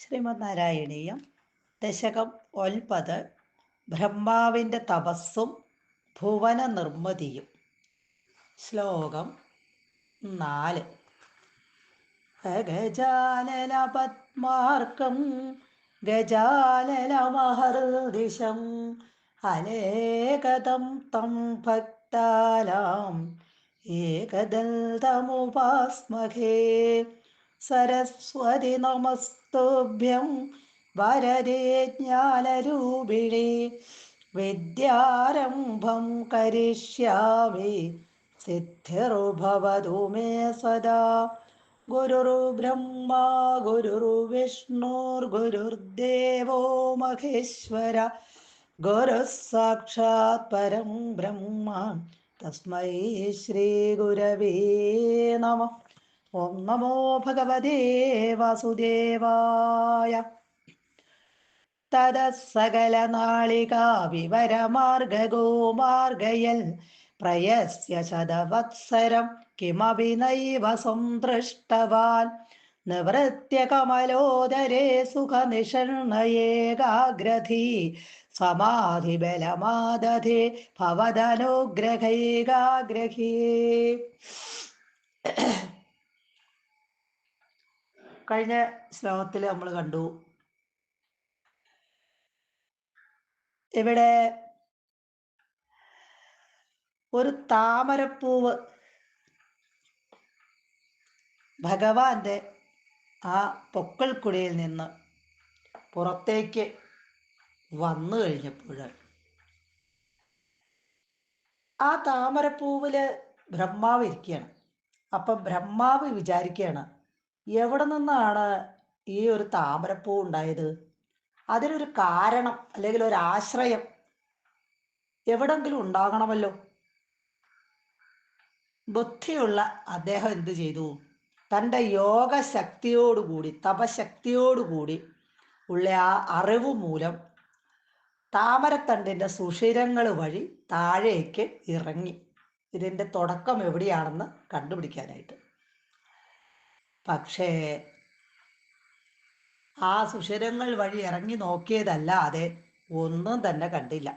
ശ്രീമദ് നാരായണീയം ദശകം ഒൻപത് ബ്രഹ്മാവിന്റെ തപസ്സും ഭുവന നിർമ്മിതിയും. ശ്ലോകം നാല്. ഗജാനന പത്മാർക്കം ഗജാനന മഹർദിശം അനേകതം തം ഭക്താലാം ഏകദന്തമുപാസ്മഹേ. സരസ്വതി നമസ്തുഭ്യം വരദേ ജ്ഞാനരൂപിണി. വിദ്യാരംഭം കരിഷ്യാമി. സിദ്ധിർഭവതു മേ സദാ. ഗുരുർബ്രഹ്മ ഗുരുർവിഷ്ണുർഗുരുർദേവോ മഹേശ്വര. ഗുരുസാക്ഷാത് പരം ബ്രഹ്മ. തസ്മൈ ശ്രീ ഗുരവേ നമ. ഓം നമോ ഭഗവതേ വാസുദേവായ. തത സകല നാളികാ വിവരമാർഗഗോമാർഗയൽ പ്രയസ്യ ശതവത്സരം കിമപി നൈവ സംദൃഷ്ടവാൻ നിവൃത്യ കമലോദരേ സുഖനിഷണ്ണയേകാഗ്രധീ. സമാധിബലമാദധേ ഭവദനുഗ്രഹൈകാഗ്രഹീ കഴിഞ്ഞ ശ്ലോകത്തിൽ നമ്മൾ കണ്ടു. ഇവിടെ ഒരു താമരപ്പൂവ് ഭഗവാന്റെ ആ പൊക്കൾക്കുടയിൽ നിന്ന് പുറത്തേക്ക് വന്നു കഴിഞ്ഞപ്പോൾ ആ താമരപ്പൂവിൽ ബ്രഹ്മാവ് ഇരിക്കുകയാണ്. അപ്പം ബ്രഹ്മാവ് വിചാരിക്കുകയാണ് എവിടെ നിന്നാണ് ഈ ഒരു താമരപ്പൂ ഉണ്ടായത്? അതിനൊരു കാരണം അല്ലെങ്കിൽ ഒരു ആശ്രയം എവിടെങ്കിലും ഉണ്ടാകണമല്ലോ. ബുദ്ധിയുള്ള അദ്ദേഹം എന്ത് ചെയ്തു? തന്റെ യോഗശക്തിയോടുകൂടി തപശക്തിയോടുകൂടി ഉള്ള ആ അറിവ് മൂലം താമരത്തണ്ടിന്റെ സുഷിരങ്ങൾ വഴി താഴേക്ക് ഇറങ്ങി. ഇതിന്റെ തുടക്കം എവിടെയാണെന്ന് കണ്ടുപിടിക്കാനായിട്ട്. പക്ഷേ ആ സുഷിരങ്ങൾ വഴി ഇറങ്ങി നോക്കിയതല്ലാതെ ഒന്നും തന്നെ കണ്ടില്ല.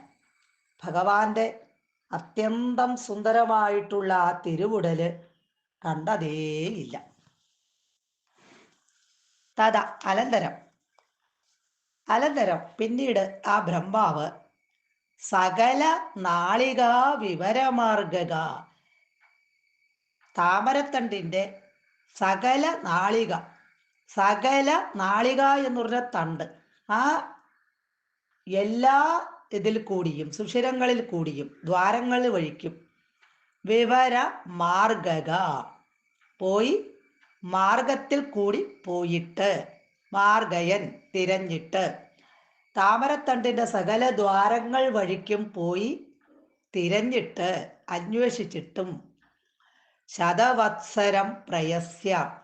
ഭഗവാന്റെ അത്യന്തം സുന്ദരമായിട്ടുള്ള ആ തിരുവുടൽ കണ്ടതേയില്ല. തഥ അലന്തരം അലന്തരം പിന്നീട് ആ ബ്രഹ്മാവ് സകല നാളിക വിവരമാർഗക താമരത്തണ്ടിന്റെ സകല നാളിക സകല നാളിക എന്ന് പറഞ്ഞ തണ്ട്. ആ എല്ലാ ഇതിൽ കൂടിയും സുഷിരങ്ങളിൽ കൂടിയും ദ്വാരങ്ങൾ വഴിക്കും. വിവര മാർഗക. പോയി മാർഗത്തിൽ കൂടി പോയിട്ട് മാർഗയൻ തിരഞ്ഞിട്ട് താമരത്തണ്ടിന്റെ സകല ദ്വാരങ്ങൾ വഴിക്കും പോയി തിരഞ്ഞിട്ട് അന്വേഷിച്ചിട്ടും ശതവത്സരം പ്രയസ്യ.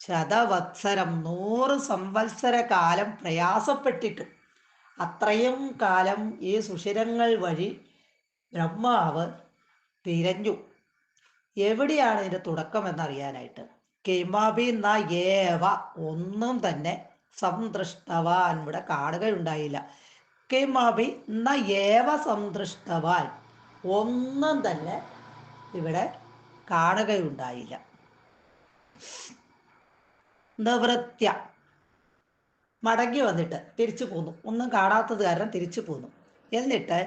ശതവത്സരം നൂറ് സംവത്സര കാലം പ്രയാസപ്പെട്ടിട്ട് അത്രയും കാലം ഈ സുഷിരങ്ങൾ വഴി ബ്രഹ്മാവ് തിരഞ്ഞു. എവിടെയാണ് ഇതിന്റെ തുടക്കം എന്നറിയാനായിട്ട്? കിമാബി ന ഒന്നും തന്നെ സംതൃഷ്ടവാൻ. ഇവിടെ കാണുകയുണ്ടായില്ല. കിമാബി ന ഏവ സംതൃഷ്ടവാൻ. ഒന്നും തന്നെ ഇവിടെ കാണുകയുണ്ടായില്ല നിവൃത്യ മടങ്ങി വന്നിട്ട് തിരിച്ചു പോന്നു. ഒന്നും കാണാത്തത് കാരണം തിരിച്ചു പോന്നു. എന്നിട്ട്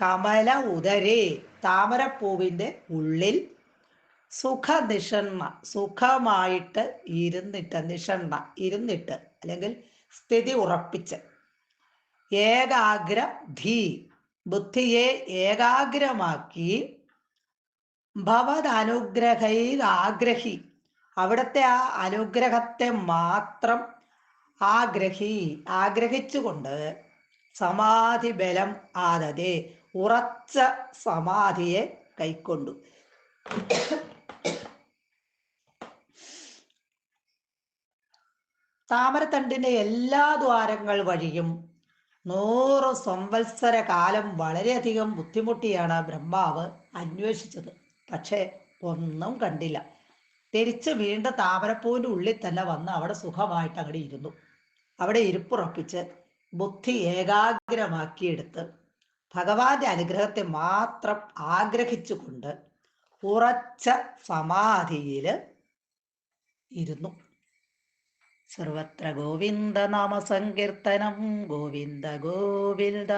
കമല ഉദരേ താമരപ്പൂവിന്റെ ഉള്ളിൽ സുഖനിഷണ്ണ സുഖമായിട്ട് ഇരുന്നിട്ട് നിഷണ്ണ ഇരുന്നിട്ട് അല്ലെങ്കിൽ സ്ഥിതി ഉറപ്പിച്ച് ഏകാഗ്ര ധീ ബുദ്ധിയെ ഏകാഗ്രമാക്കി ഭവത് അനുഗ്രഹൈ ആഗ്രഹി അവിടുത്തെ ആ അനുഗ്രഹത്തെ മാത്രം ആഗ്രഹി ആഗ്രഹിച്ചുകൊണ്ട് സമാധി ബലം ആദതെ ഉറച്ച സമാധിയെ കൈക്കൊണ്ടു. താമരത്തണ്ടിന്റെ എല്ലാ ദ്വാരങ്ങൾ വഴിയും നൂറ് സംവത്സര കാലം വളരെയധികം ബുദ്ധിമുട്ടിയാണ് ബ്രഹ്മാവ് അന്വേഷിച്ചത്. പക്ഷേ ഒന്നും കണ്ടില്ല. തിരിച്ച് വീണ്ട താമരപ്പൂവിന്റെ ഉള്ളിൽ തന്നെ വന്ന് അവിടെ സുഖമായിട്ട് അങ്ങോട്ട് ഇരുന്നു. അവിടെ ഇരിപ്പുറപ്പിച്ച് ബുദ്ധി ഏകാഗ്രമാക്കിയെടുത്ത് ഭഗവാന്റെ അനുഗ്രഹത്തെ മാത്രം ആഗ്രഹിച്ചുകൊണ്ട് ഉറച്ച സമാധിയിൽ ഇരുന്നു. സർവത്ര ഗോവിന്ദ നാമ സങ്കീർത്തനം. ഗോവിന്ദ ഗോവിന്ദ.